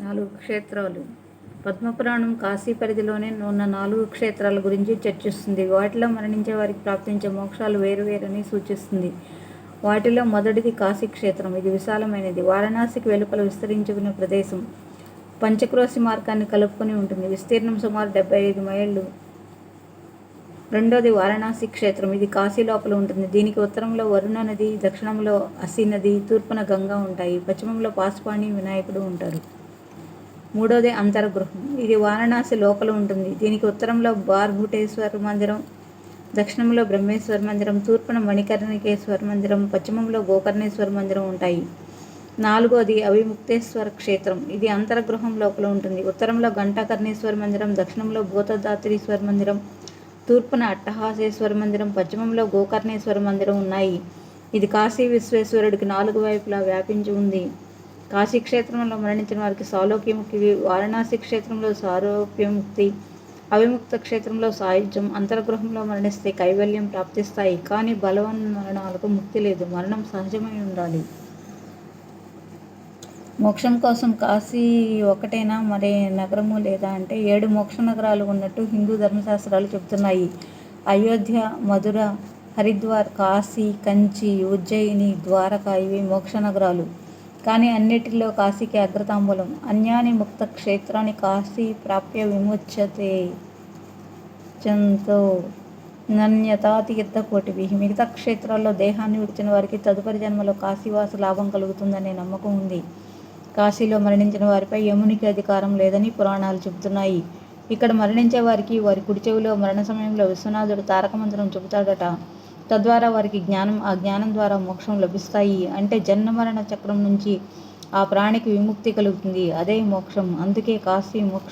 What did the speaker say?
నాలుగు క్షేత్రాలు. పద్మపురాణం కాశీ పరిధిలోనే ఉన్న నాలుగు క్షేత్రాల గురించి చర్చిస్తుంది. వాటిలో మరణించే వారికి ప్రాప్తించే మోక్షాలు వేరువేరని సూచిస్తుంది. వాటిలో మొదటిది కాశీ క్షేత్రం. ఇది విశాలమైనది. వారణాసికి వెలుపల విస్తరించుకునే ప్రదేశం. పంచక్రోశి మార్గాన్ని కలుపుకొని ఉంటుంది. విస్తీర్ణం సుమారు డెబ్బై ఐదు మైళ్ళు. రెండోది వారణాసి క్షేత్రం. ఇది కాశీ లోపల ఉంటుంది. దీనికి ఉత్తరంలో వరుణ నది దక్షిణంలో అసి నది తూర్పున గంగా ఉంటాయి. పశ్చిమంలో పాస్పాణి వినాయకుడు ఉంటారు. మూడోది అంతర్గృహం. ఇది వారణాసి లోపల ఉంటుంది. దీనికి ఉత్తరంలో బార్భుటేశ్వర మందిరం దక్షిణంలో బ్రహ్మేశ్వర మందిరం తూర్పున మణికర్ణికేశ్వర మందిరం పశ్చిమంలో గోకర్ణేశ్వర మందిరం ఉంటాయి. నాలుగోది అవిముక్తేశ్వర క్షేత్రం. ఇది అంతర్గృహం లోపల ఉంటుంది. ఉత్తరంలో ఘంటాకర్ణేశ్వర మందిరం దక్షిణంలో భూతదాత్రీశ్వర మందిరం తూర్పున అట్టహాసేశ్వర మందిరం పశ్చిమంలో గోకర్ణేశ్వర మందిరం ఉన్నాయి. ఇది కాశీ విశ్వేశ్వరుడికి నాలుగు వైపులా వ్యాపించి ఉంది. కాశీ క్షేత్రంలో మరణించిన వారికి సాలోక్యముక్తి వారణాసి క్షేత్రంలో సారోప్యముక్తి అవిముక్త క్షేత్రంలో సాయుధ్యం అంతర్గృహంలో మరణిస్తే కైవల్యం ప్రాప్తిస్తాయి. కానీ బలవన్ మరణాలకు ముక్తి లేదు. మరణం సహజమై ఉండాలి. మోక్షం కోసం కాశీ ఒకటేనా మరే నగరము లేదా అంటే ఏడు మోక్ష నగరాలు ఉన్నట్టు హిందూ ధర్మశాస్త్రాలు చెబుతున్నాయి. అయోధ్య మధుర హరిద్వార్ కాశీ కంచి ఉజ్జయిని ద్వారకా ఇవి మోక్ష నగరాలు. కానీ అన్నిటిలో కాశీకి అగ్రతాంబూలం. అన్యాని ముక్త క్షేత్రాన్ని కాశీ ప్రాప్య విముచ్యతే. చంతో నన్యతాతీర్థకోటివి మిగతా క్షేత్రాల్లో దేహాన్ని విడిచిన వారికి తదుపరి జన్మలో కాశీవాస లాభం కలుగుతుందనే నమ్మకం ఉంది. కాశీలో మరణించిన వారిపై యమునికి అధికారం లేదని పురాణాలు చెబుతున్నాయి. ఇక్కడ మరణించే వారికి వారి కుడి చెవిలో మరణ సమయంలో విశ్వనాథుడు తారక మంత్రం చెబుతాడట. తద్వారా వారికి జ్ఞానం ఆ జ్ఞానం ద్వారా మోక్షం లభిస్తాయి. అంటే జన్మ మరణ చక్రం నుంచి ఆ ప్రాణికి విముక్తి కలుగుతుంది. అదే మోక్షం. అందుకే కాశీ మోక్ష